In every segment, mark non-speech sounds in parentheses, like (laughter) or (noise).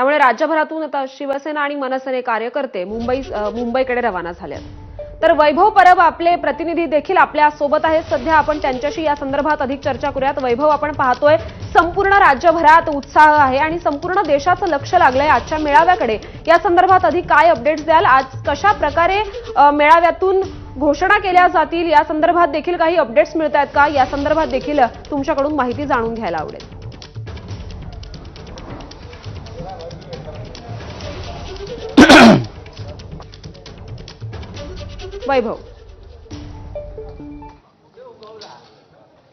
त्यामुळे राज्यभरातून आता शिवसेना आणि मनसेने कार्यकर्ते मुंबई मुंबईकडे रवाना झाले आहेत. तर वैभव परब आपले प्रतिनिधी देखील आपल्यासोबत आहेत. सध्या आपण त्यांच्याशी या संदर्भात अधिक चर्चा करूयात. वैभव आपण पाहतोय संपूर्ण राज्यभरात उत्साह आहे आणि संपूर्ण देशाचं लक्ष लागलंय आजच्या मेळाव्याकडे. या संदर्भात अधिक काय अपडेट्स द्याल? आज कशा प्रकारे मेळाव्यातून घोषणा केल्या जातील? या संदर्भात देखील काही अपडेट्स मिळत आहेत का? या संदर्भात देखील तुमच्याकडून माहिती जाणून घ्यायला आवडेल. वैभव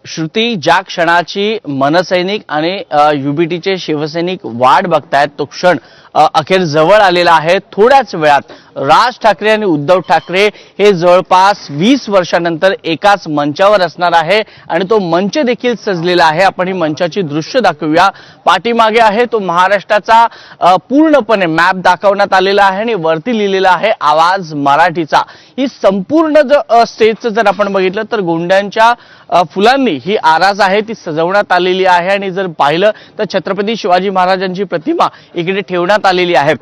श्रुती ज्या क्षणाची मनसैनिक आणि युबीटीचे शिवसैनिक वाट बघतायत तो क्षण अखेर जवळ आलेला आहे. थोड्याच वेळात राज ठाकरे आणि उद्धव ठाकरे हे जवळपास वीस वर्षानंतर एकाच मंचावर असणार आहे आणि तो मंच देखील सजलेला आहे. आपण ही मंचाची दृश्य दाखवूया. पाठीमागे आहे तो महाराष्ट्राचा पूर्णपणे मॅप दाखवण्यात आलेला आहे आणि वरती लिहिलेला आहे आवाज मराठीचा. ही संपूर्ण जर स्टेजचं जर आपण बघितलं तर गोंड्यांच्या फुलांनी ही आरास आहे ती सजवण्यात आलेली आहे आणि जर पाहिलं तर छत्रपती शिवाजी महाराजांची प्रतिमा इकडे ठेवण्यात आलेली आहे.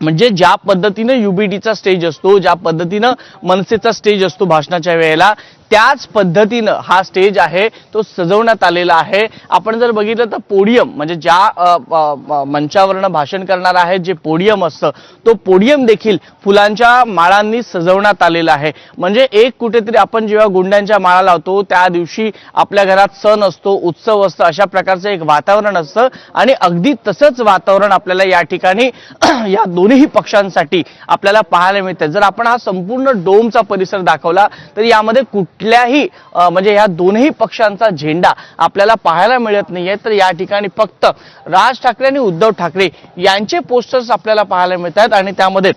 म्हणजे ज्या पद्धतीनं युबीडीचा स्टेज असतो ज्या पद्धतीनं मनसेचा स्टेज असतो भाषणाच्या वेळेला त्याच पद्धतीनं हा स्टेज आहे तो सजवण्यात आलेला आहे. आपण जर बघितलं तर पोडियम म्हणजे ज्या मंचावरनं भाषण करणार आहे जे पोडियम असतं तो पोडियम देखील फुलांच्या माळांनी सजवण्यात आलेला आहे. म्हणजे एक कुठेतरी आपण जेव्हा गुंड्यांच्या माळा लावतो त्या दिवशी आपल्या घरात सण असतो उत्सव असतो अशा प्रकारचं एक वातावरण असतं. आणि अगदी तसंच वातावरण आपल्याला या ठिकाणी (clears throat) या दोन्ही पक्षांसाठी आपल्याला पाहायला मिळतं. जर आपण हा संपूर्ण डोमचा परिसर दाखवला तर यामध्ये कुठ कुठल्याही म्हणजे या दोन्ही पक्षांचा झेंडा आपल्याला पाहायला मिळत नाहीये तर या ठिकाणी फक्त राज ठाकरे आणि उद्धव ठाकरे यांचे पोस्टर्स आपल्याला पाहायला मिळतात आणि त्यामध्ये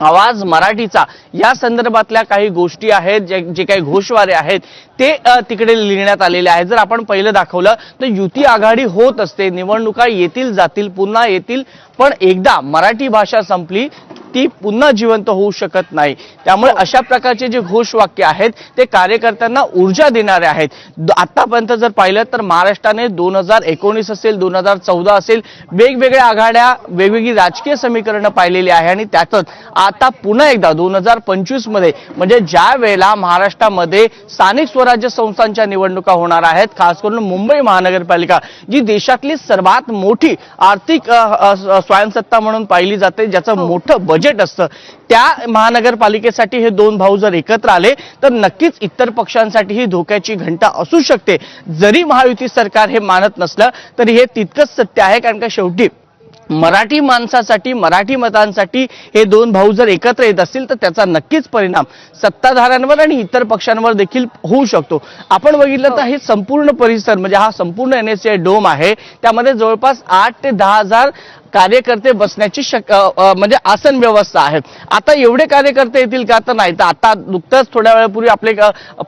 आवाज मराठीचा. या संदर्भातल्या काही गोष्टी आहेत जे जे काही घोषवारे आहेत ते तिकडे लिहिण्यात आलेले आहेत. जर आपण पहिलं दाखवलं तर युती आघाडी होत असते निवडणुका येतील जातील पुन्हा येतील. पण एकदा मराठी भाषा संपली ती पुन्हा जिवंत होऊ शकत नाही. त्यामुळे अशा प्रकारचे जे घोषवाक्य आहेत ते कार्यकर्त्यांना ऊर्जा देणारे आहेत. आतापर्यंत जर पाहिलं तर महाराष्ट्राने दोन हजार एकोणीस असेल दोन हजार चौदा असेल वेगवेगळ्या आघाड्या वेगवेगळी राजकीय समीकरणं पाहिलेली आहे आणि त्यातच आता पुन्हा एकदा दोन हजार पंचवीसमध्ये म्हणजे ज्या वेळेला महाराष्ट्रामध्ये स्थानिक स्वराज्य संस्थांच्या निवडणुका होणार आहेत खास करून मुंबई महानगरपालिका जी देशातली सर्वात मोठी आर्थिक स्वयंसत्ता म्हणून पाहिली जाते ज्याचं मोठं बजेट असतं. त्या महानगरपालिकेसाठी हे दोन भाऊ जर एकत्र आले तर नक्कीच इतर पक्षांसाठी ही धोक्याची घंटा असू शकते. जरी महायुती सरकार हे मानत नसलं तरी हे तितकंच सत्य आहे कारण का शेवटी मराठी माणसासाठी मराठी मतांसाठी हे दोन भाऊ जर एकत्र येत असतील तर त्याचा नक्कीच परिणाम सत्ताधाऱ्यांवर आणि इतर पक्षांवर देखील होऊ शकतो. आपण बघितलं तर हे. संपूर्ण परिसर म्हणजे हा संपूर्ण एन एस डोम आहे त्यामध्ये जवळपास आठ ते दहा हजार कार्यकर्ते बसण्याची शक म्हणजे आसन व्यवस्था आहे. आता एवढे कार्यकर्ते येतील का? तर नाही. तर आता नुकतंच थोड्या वेळापूर्वी आपले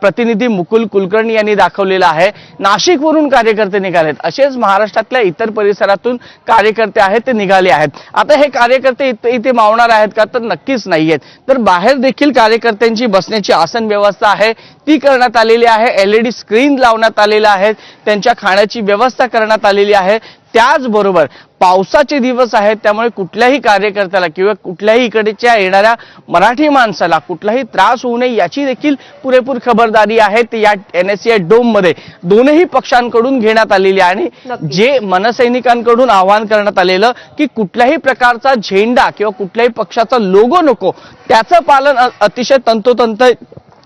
प्रतिनिधी मुकुल कुलकर्णी यांनी दाखवलेलं आहे. नाशिकवरून कार्यकर्ते निघालेत. असेच महाराष्ट्रातल्या इतर परिसरातून कार्यकर्ते आहेत ते निघाले आहेत. आता हे कार्यकर्ते इथे इथे मावणार आहेत का? तर नक्कीच नाही आहेत तर बाहेर देखील कार्यकर्त्यांची बसण्याची आसन व्यवस्था आहे. ती करण्यात आलेली आहे. एलईडी स्क्रीन लावण्यात आलेल्या आहेत त्यांच्या खाण्याची व्यवस्था करण्यात आलेली आहे. त्याचबरोबर पावसाचे दिवस आहेत त्यामुळे कुठल्याही कार्यकर्त्याला किंवा कुठल्याही इकडच्या येणाऱ्या मराठी माणसाला कुठलाही त्रास होऊ नये याची देखील पुरेपूर खबरदारी आहे ती या एन एस डोममध्ये दोनही पक्षांकडून घेण्यात आलेली आहे आणि. जे मनसैनिकांकडून आवाहन करण्यात आलेलं की कुठल्याही प्रकारचा झेंडा किंवा कुठल्याही पक्षाचा लोगो नको त्याचं पालन अतिशय तंतोतंत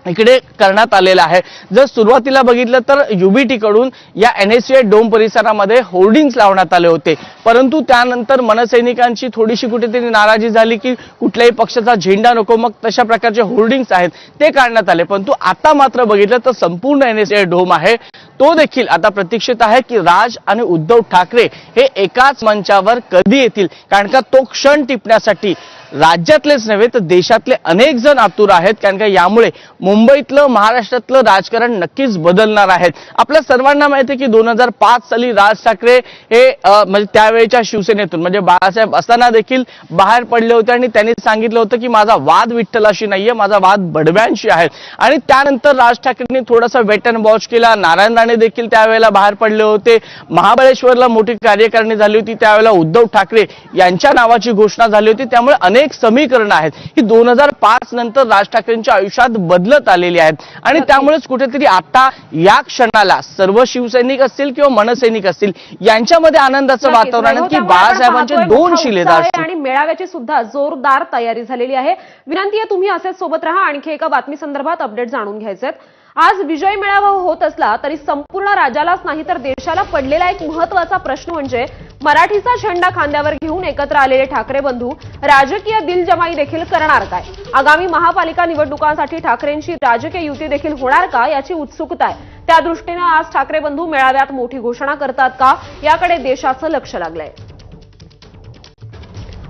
इकडे करण्यात आलेलं आहे. जर सुरुवातीला बघितलं तर युबीटीकडून या एन एस डोम परिसरामध्ये होर्डिंग्स लावण्यात आले होते. परंतु त्यानंतर मनसैनिकांची थोडीशी कुठेतरी नाराजी झाली की कुठल्याही पक्षाचा झेंडा नको मग तशा प्रकारचे होर्डिंग्स आहेत ते काढण्यात आले. परंतु आता मात्र बघितलं तर संपूर्ण एन एस डोम आहे. तो देखील आता प्रतीक्षित आहे की राज आणि उद्धव ठाकरे हे एकाच मंचावर कधी येतील? कारण का तो क्षण टिपण्यासाठी राज्यातलेच नव्हे तर देशातले अनेक जण आतुर आहेत कारण का यामुळे मुंबईतलं महाराष्ट्रातलं राजकारण नक्कीच बदलणार आहेत. आपल्या सर्वांना माहिती आहे की दोन हजार पाच साली राज ठाकरे हे म्हणजे त्यावेळेच्या शिवसेनेतून म्हणजे बाळासाहेब असताना देखील बाहेर पडले होते आणि त्यांनी सांगितलं होतं की माझा वाद विठ्ठलाशी नाहीये माझा वाद बडव्यांशी आहे. आणि त्यानंतर राज ठाकरेंनी थोडासा वेट अँड वॉच केला. नारायण राणे देखील त्यावेळेला बाहेर पडले होते. महाबळेश्वरला मोठी कार्यकारिणी झाली होती. त्यावेळेला उद्धव ठाकरे यांच्या नावाची घोषणा झाली होती. त्यामुळे अनेक समीकरणं आहेत. ही दोन हजार पाच नंतर राज ठाकरेंच्या आयुष्यात बदलत आलेली आहेत. आणि त्यामुळेच कुठेतरी आता या क्षणाला सर्व शिवसैनिक असतील किंवा मनसैनिक असतील यांच्यामध्ये आनंदाचं. वातावरण आहे की त्यामुळे आपण बाळासाहेबांचे दोन शिलेदार आणि मेळाव्याची सुद्धा जोरदार तयारी झालेली आहे. विनंती आहे तुम्ही असेच सोबत राहा. आणखी एका बातमी संदर्भात अपडेट जाणून घ्यायचे आज विजय मेळावा होत असला तरी संपूर्ण राज्यालाच नाही तर देशाला पडलेला एक महत्त्वाचा प्रश्न म्हणजे मराठीचा झेंडा खांद्यावर घेऊन एकत्र आलेले ठाकरे बंधू राजकीय दिलजमाई देखील करणार काय? आगामी महापालिका निवडणुकांसाठी ठाकरेंची राजकीय युती देखील होणार का याची उत्सुकता आहे. त्या दृष्टीनं आज ठाकरे बंधू मेळाव्यात मोठी घोषणा करतात का? याकडे देशाचं लक्ष लागलंय.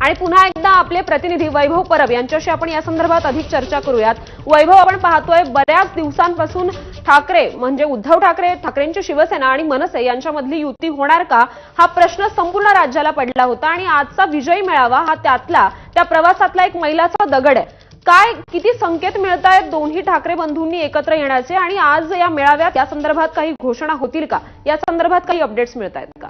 आणि पुन्हा एकदा आपले प्रतिनिधी वैभव परब यांच्याशी आपण या संदर्भात अधिक चर्चा करूयात. वैभव आपण पाहतोय बऱ्याच दिवसांपासून ठाकरे म्हणजे उद्धव ठाकरे ठाकरेंची शिवसेना आणि मनसे यांच्यामधली युती होणार का? हा प्रश्न संपूर्ण राज्याला पडला होता आणि आजचा विजयी मेळावा हा त्यातला त्या प्रवासातला एक मैलाचा दगड आहे. काय किती संकेत मिळत आहेत दोन्ही ठाकरे बंधूंनी एकत्र येण्याचे? आणि आज या मेळाव्यात या संदर्भात काही घोषणा होतील का? या संदर्भात काही अपडेट्स मिळत आहेत का?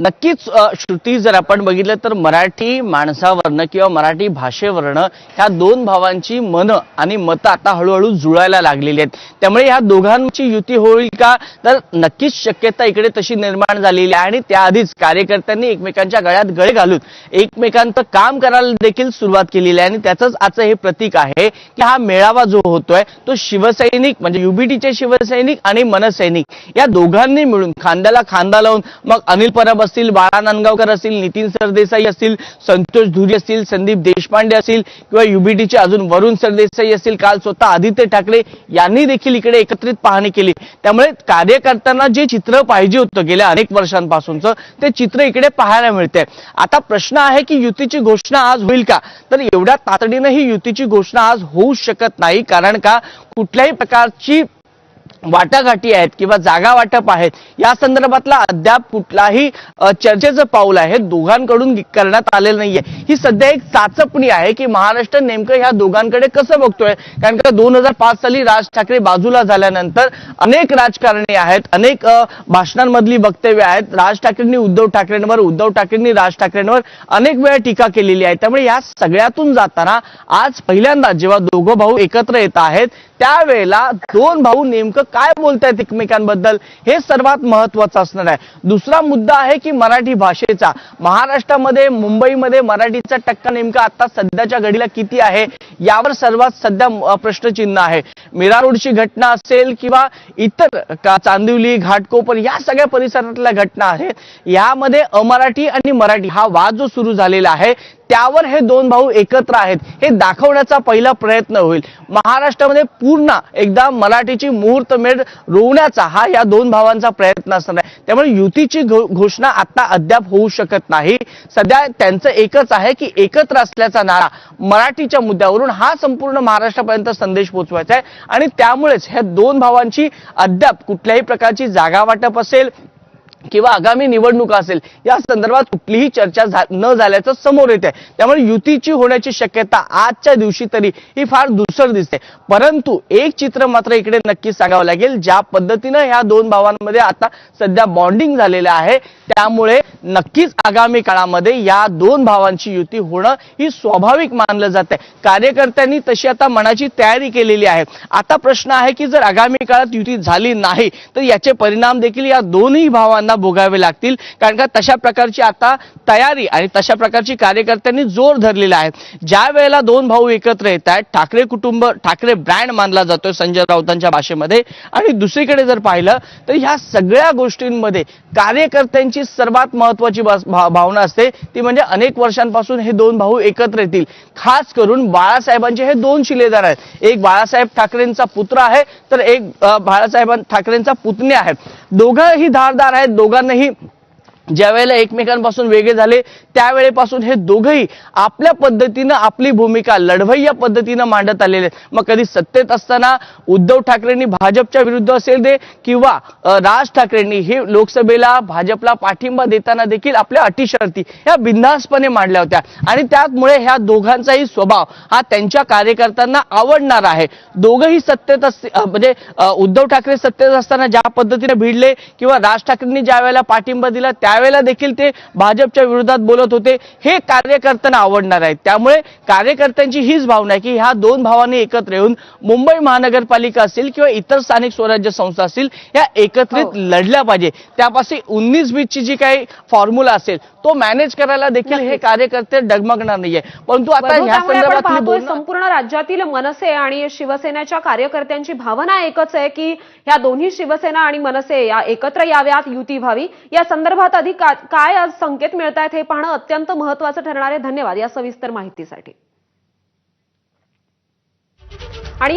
नक्कीच श्रुती जर आपण बघितलं तर मराठी माणसावरनं किंवा मराठी भाषेवरनं ह्या दोन भावांची मनं आणि मतं आता हळूहळू जुळायला लागलेली आहेत. त्यामुळे ह्या दोघांची युती होईल का? तर नक्कीच शक्यता इकडे तशी निर्माण झालेली आहे आणि त्याआधीच कार्यकर्त्यांनी एकमेकांच्या गळ्यात गळे घालून एकमेकांचं काम करायला देखील सुरुवात केलेली आहे आणि त्याचंच आजचं हे प्रतीक आहे की हा मेळावा जो होतोय तो शिवसैनिक म्हणजे युबीटीचे शिवसैनिक आणि मनसैनिक या दोघांनी मिळून खांद्याला खांदा लावून मग अनिल परब असतील बाळा नांदगावकर असतील नितीन सरदेसाई असतील संतोष धुरी असतील संदीप देशपांडे असतील किंवा युबीटीचे अजून वरुण सरदेसाई असतील काल स्वतः आदित्य ठाकरे यांनी देखील इकडे एकत्रित पाहणी केली. त्यामुळे कार्यकर्त्यांना जे चित्र पाहिजे होतं गेल्या अनेक वर्षांपासूनचं ते चित्र इकडे पाहायला मिळते आता प्रश्न आहे की युतीची घोषणा आज होईल का? तर एवढ्या तातडीनं ही युतीची घोषणा आज होऊ शकत नाही कारण का? कुठल्याही प्रकारची वाटाघाटी आहेत किंवा जागा वाटप आहेत या संदर्भातला अद्याप कुठलाही चर्चेचं पाऊल आहे. दोघांकडून करण्यात आलेलं नाहीये. ही सध्या एक चाचपणी आहे की महाराष्ट्र नेमकं ह्या दोघांकडे कसं बघतोय? कारण का दोन हजार पाच साली राज ठाकरे बाजूला झाल्यानंतर अनेक राजकारणी आहेत अनेक भाषणांमधली वक्तव्य आहेत. राज ठाकरेंनी उद्धव ठाकरेंवर उद्धव ठाकरेंनी राज ठाकरेंवर अनेक वेळा टीका केलेली आहे. त्यामुळे या सगळ्यातून जाताना आज पहिल्यांदा जेव्हा दोघं भाऊ एकत्र येत आहेत त्यावेळेला दोन भाऊ नेमकं काय बोलतायत एकमेकांबद्दल हे सर्वात महत्वाचं असणार आहे. दुसरा मुद्दा आहे की मराठी भाषेचा. महाराष्ट्रामध्ये मुंबईमध्ये मराठीचा टक्का नेमका आता सध्याच्या घडीला किती आहे यावर सर्वात सध्या प्रश्नचिन्ह आहे. मीरा रोडची घटना असेल किंवा इतर का चांदिवली घाटकोपर या सगळ्या परिसरातल्या घटना आहेत. यामध्ये अमराठी आणि मराठी हा वाद जो सुरू झालेला आहे त्यावर हे दोन भाऊ एकत्र आहेत. हे दाखवण्याचा पहिला प्रयत्न होईल. महाराष्ट्रामध्ये पूर्ण एकदा मराठीची मुहूर्तमेढ रोवण्याचा हा या दोन भावांचा प्रयत्न असणार आहे. त्यामुळे युतीची घो- घोषणा आता अद्याप होऊ शकत नाही. सध्या त्यांचं एकच आहे की एकत्र असल्याचा नारा मराठीच्या मुद्द्यावरून हा संपूर्ण महाराष्ट्रापर्यंत संदेश पोहोचवायचा आहे. आणि त्यामुळेच ह्या दोन भावांची अद्याप कुठल्याही प्रकारची जागा वाटप असेल किंवा आगामी निवडणुका असेल या संदर्भात कुठलीही चर्चा झा- न झाल्याचं समोर येते त्यामुळे युतीची होण्याची शक्यता आजच्या दिवशी तरी ही फार दुसर दिसते. परंतु एक चित्र मात्र इकडे नक्की सांगावं लागेल ज्या पद्धतीनं ह्या दोन भावांमध्ये आता सध्या बॉन्डिंग झालेलं आहे त्यामुळे नक्कीच आगामी काळामध्ये या दोन भावांची युती होणं ही स्वाभाविक मानलं जाते कार्यकर्त्यांनी तशी आता मनाची तयारी केलेली आहे. आता प्रश्न आहे की जर आगामी काळात युती झाली नाही तर याचे परिणाम देखील या दोन्ही भावांना भोगावे लागतील. कारण का तशा प्रकारची आता तयारी आणि तशा प्रकारची कार्यकर्त्यांनी जोर धरलेला आहे. ज्या वेळेला दोन भाऊ एकत्र येत आहेत ठाकरे कुटुंब ठाकरे ब्रँड मानला जातोय संजय राऊतांच्या भाषेमध्ये. आणि दुसरीकडे जर पाहिलं तर ह्या सगळ्या गोष्टींमध्ये कार्यकर्त्यांची सर्वात महत्वाची भावना असते. ती म्हणजे अनेक वर्षांपासून हे दोन भाऊ एकत्र येतील. खास करून बाळासाहेबांचे हे दोन शिलेदार आहेत. एक बाळासाहेब ठाकरेंचा पुत्र आहे तर एक बाळासाहेब ठाकरेंचा पुतणे आहे दोघंही धारदार आहेत दोघांनाही ज्या वेळेला एकमेकांपासून वेगळे झाले त्यावेळेपासून हे दोघंही आपल्या पद्धतीनं आपली भूमिका लढवय्या पद्धतीनं मांडत आलेले आहेत. मग कधी सत्तेत असताना उद्धव ठाकरेंनी भाजपच्या विरुद्ध असेल दे किंवा राज ठाकरेंनी हे लोकसभेला भाजपला पाठिंबा देताना देखील आपल्या अटी शर्ती ह्या बिनधास्तपणे मांडल्या होत्या. आणि त्यामुळे ह्या दोघांचाही स्वभाव हा त्यांच्या कार्यकर्त्यांना आवडणार आहे. दोघंही सत्तेत असते म्हणजे उद्धव ठाकरे सत्तेत असताना ज्या पद्धतीने भिडले किंवा राज ठाकरेंनी ज्या वेळेला पाठिंबा दिला त्या त्यावेळेला देखील ते भाजपच्या विरोधात बोलत होते. हे कार्यकर्त्यांना आवडणार आहे त्यामुळे कार्यकर्त्यांची हीच भावना आहे की ह्या दोन भावांनी एकत्र येऊन मुंबई महानगरपालिका असेल किंवा इतर स्थानिक स्वराज्य संस्था असतील या एकत्रित हो. लढल्या पाहिजे. त्यापासून उन्नीस बीसची जी काही फॉर्म्युला असेल तो मॅनेज करायला देखील हे. कार्यकर्ते डगमगणार नाहीये. परंतु आता ह्या बोलणं संपूर्ण राज्यातील मनसे आणि शिवसेनेच्या कार्यकर्त्यांची भावना एकच आहे की ह्या दोन्ही शिवसेना आणि मनसे या एकत्र याव्यात युती व्हावी. या संदर्भात अधिक का- काय आज संकेत मिळत आहेत हे पाहणं अत्यंत महत्वाचं ठरणार आहे. धन्यवाद या सविस्तर माहितीसाठी. आणि